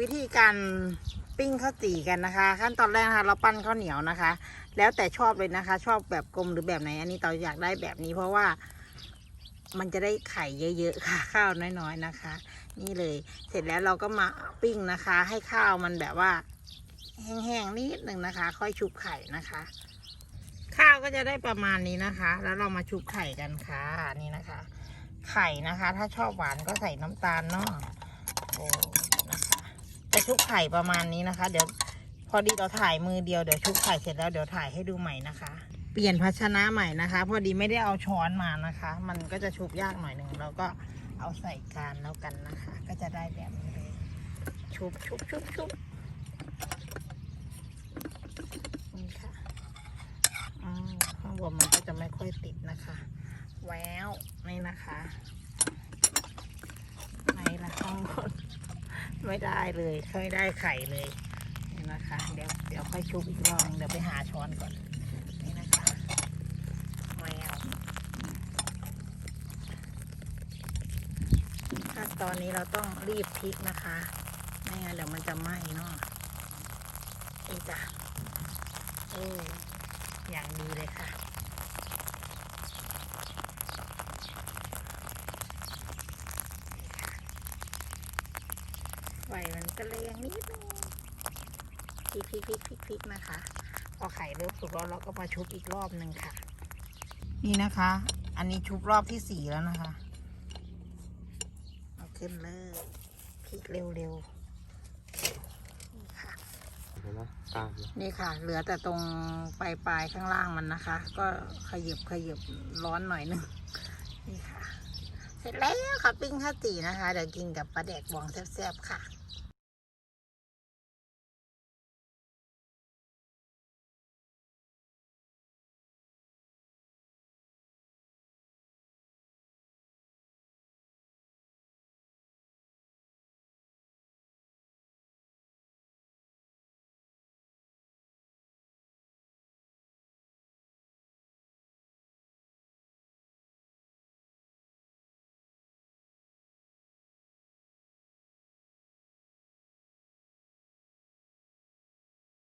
วิธีการปิ้งข้าวจี่กันนะคะ ขั้นตอนแรกนะคะเราปั้นข้าวเหนียวนะคะ แล้วแต่ชอบเลยนะคะ ชอบแบบกลมหรือแบบไหนอันนี้เราอยากได้แบบนี้เพราะว่ามันจะได้ไข่เยอะๆค่ะ ข้าวน้อยๆนะคะ นี่เลย เสร็จแล้วเราก็มาปิ้งนะคะ ให้ข้าวมันแบบว่า แห้งๆนิดหนึ่งนะคะ ค่อยชุบไข่นะคะ ข้าวก็จะได้ประมาณนี้นะคะ แล้วเรามาชุบไข่กันค่ะนี่นะคะ ไข่นะคะ ถ้าชอบหวานก็ใส่น้ำตาลเนาะ จะชุบไข่ประมาณนี้นะคะ เดี๋ยวพอดีเราถ่ายมือเดียวเดี๋ยวชุบไข่เสร็จแล้วเดี๋ยวถ่ายให้ดูใหม่นะคะ เปลี่ยนภาชนะใหม่นะคะ พอดีไม่ได้เอาช้อนมานะคะ มันก็จะชุบยากหน่อยหนึ่งเราก็เอาใส่จานแล้วกันนะคะ ก็จะได้แบบนี้เลยชุบชุบชุบชุบนี่ค่ะอืมข้างบนมันก็จะไม่ค่อยติดนะคะ แววนี่นะคะไหนละข้างบน ไม่ได้เลยไม่ได้ไข่เลยนี่นะคะ เดี๋ยวเดี๋ยวค่อยชุบอีกรอบนึงเดี๋ยวไปหาช้อนก่อนนี่นะคะแววขั้นตอนนี้เราต้องรีบพลิกนะคะไม่งั้นเดี๋ยวมันจะไหม้เนาะนี่จ้ะเอออย่างดีเลยค่ะ ไฟมันก็แรงนิดนึงพลิกพลิกพลิกพลิกพลิกนะคะพอไข่เริ่มสุกแล้วเราก็มาชุบอีกรอบหนึ่งค่ะ นี่นะคะ อันนี้ชุบรอบที่สี่แล้วนะคะเอาขึ้นเลยพลิกเร็วๆนี่ค่ะเห็นไหมตามเลยนี่ค่ะ เหลือแต่ตรงปลายปลายๆข้างล่างมันนะคะ ก็ขยับขยับร้อนหน่อยหนึงนี่ค่ะ เสร็จแล้วค่ะปิ้งข้าวจี่นะคะ เดี๋ยวกินกับปลาแดกบองแซ่บๆค่ะ